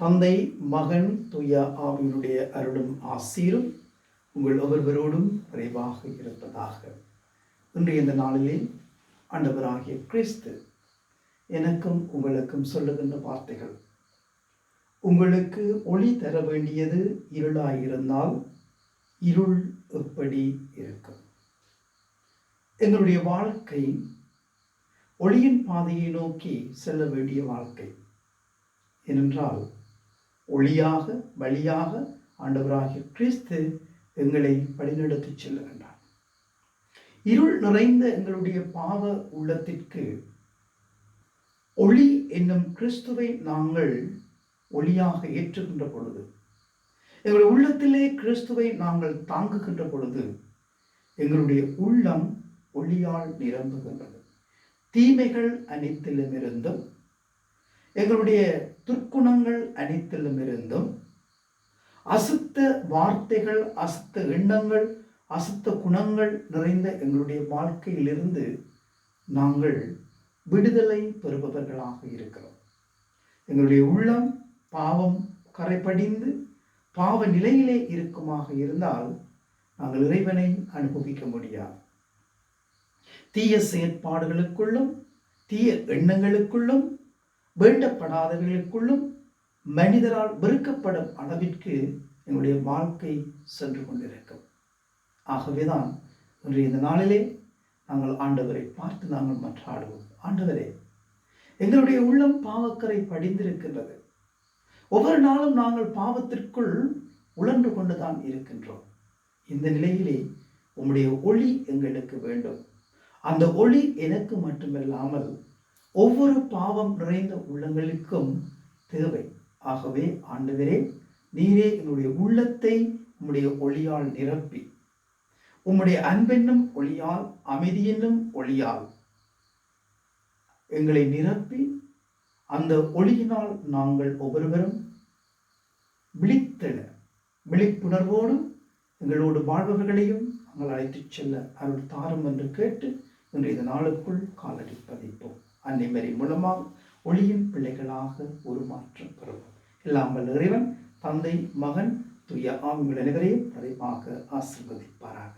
தந்தை மகன் துய ஆவியினுடைய அருளும் ஆசீரும் உங்கள் ஒவ்வொருவரோடும் விரைவாக இருப்பதாக. இன்றைய இந்த நாளிலே ஆண்டவராகிய கிறிஸ்து எனக்கும் உங்களுக்கும் சொல்லுகின்ற வார்த்தைகள். உங்களுக்கு ஒளி தர வேண்டியது இருளாயிருந்தால் இருள் எப்படி இருக்கும்? எங்களுடைய வாழ்க்கை ஒளியின் பாதையை நோக்கி செல்ல வேண்டிய வாழ்க்கை. ஏனென்றால் ஒளியாக வழியாக ஆண்டவராகிய கிறிஸ்து எங்களை வழிநடத்திச் செல்லுகின்றார். இருள் நிறைந்த எங்களுடைய பாவ உள்ளத்திற்கு ஒளி என்னும் கிறிஸ்துவை நாங்கள் ஒளியாக ஏற்றுகின்ற பொழுது எங்களுடைய உள்ளத்திலே கிறிஸ்துவை நாங்கள் தாங்குகின்ற பொழுது எங்களுடைய உள்ளம் ஒளியால் நிரம்புகின்றது. தீமைகள் அனைத்திலுமிருந்தும் எங்களுடைய துர்க்குணங்கள் அனைத்திலும் இருந்தும் அசுத்த வார்த்தைகள் அசுத்த எண்ணங்கள் அசுத்த குணங்கள் நிறைந்த எங்களுடைய வாழ்க்கையிலிருந்து நாங்கள் விடுதலை பெறுபவர்களாக இருக்கிறோம். எங்களுடைய உள்ளம் பாவம் கரைப்படிந்து பாவ நிலையிலே இருக்குமாக இருந்தால் நாங்கள் இறைவனை அனுபவிக்க முடியாது. தீய செயற்பாடுகளுக்குள்ளும் தீய எண்ணங்களுக்குள்ளும் வேண்டப்படாதவர்களுக்குள்ளும் மனிதரால் வெறுக்கப்படும் அளவிற்கு எங்களுடைய வாழ்க்கை சென்று கொண்டிருக்கும். ஆகவேதான் இன்று இந்த நாளிலே நாங்கள் ஆண்டவரை பார்த்து நாங்கள் மன்றாடுவோம். ஆண்டவரே எங்களுடைய உள்ளம் பாவக்கரை படிந்திருக்கின்றது. ஒவ்வொரு நாளும் நாங்கள் பாவத்திற்குள் உழன்று கொண்டுதான் இருக்கின்றோம். இந்த நிலையிலே உம்முடைய ஒளி எங்களுக்கு வேண்டும். அந்த ஒளி எனக்கு மட்டுமல்லாமல் ஒவ்வொரு பாவம் நிறைந்த உள்ளங்களுக்கும் தேவை. ஆகவே ஆண்டவரே நீரே என்னுடைய உள்ளத்தை உம்முடைய ஒளியால் நிரப்பி உம்முடைய அன்பென்னும் ஒளியால் அமைதியென்னும் ஒளியால் எங்களை நிரப்பி அந்த ஒளியினால் நாங்கள் ஒவ்வொருவரும் விழித்தெழ விழிப்புணர்வோடு எங்களோடு வாழ்பவர்களையும் நாங்கள் அழைத்துச் செல்ல அருள் தாரும் என்று கேட்டு இன்று இந்த நாளுக்குள் காலடி பதிப்போம். அன்னைமரி மூலமாக ஒளியின் பிள்ளைகளாக உருமாற்றம் பெறுவோம் எல்லாம் வல்ல இறைவன் தந்தை மகன் துய ஆவிகள் அனைவரையும் அதிகமாக ஆசிர்வதிப்பாராக.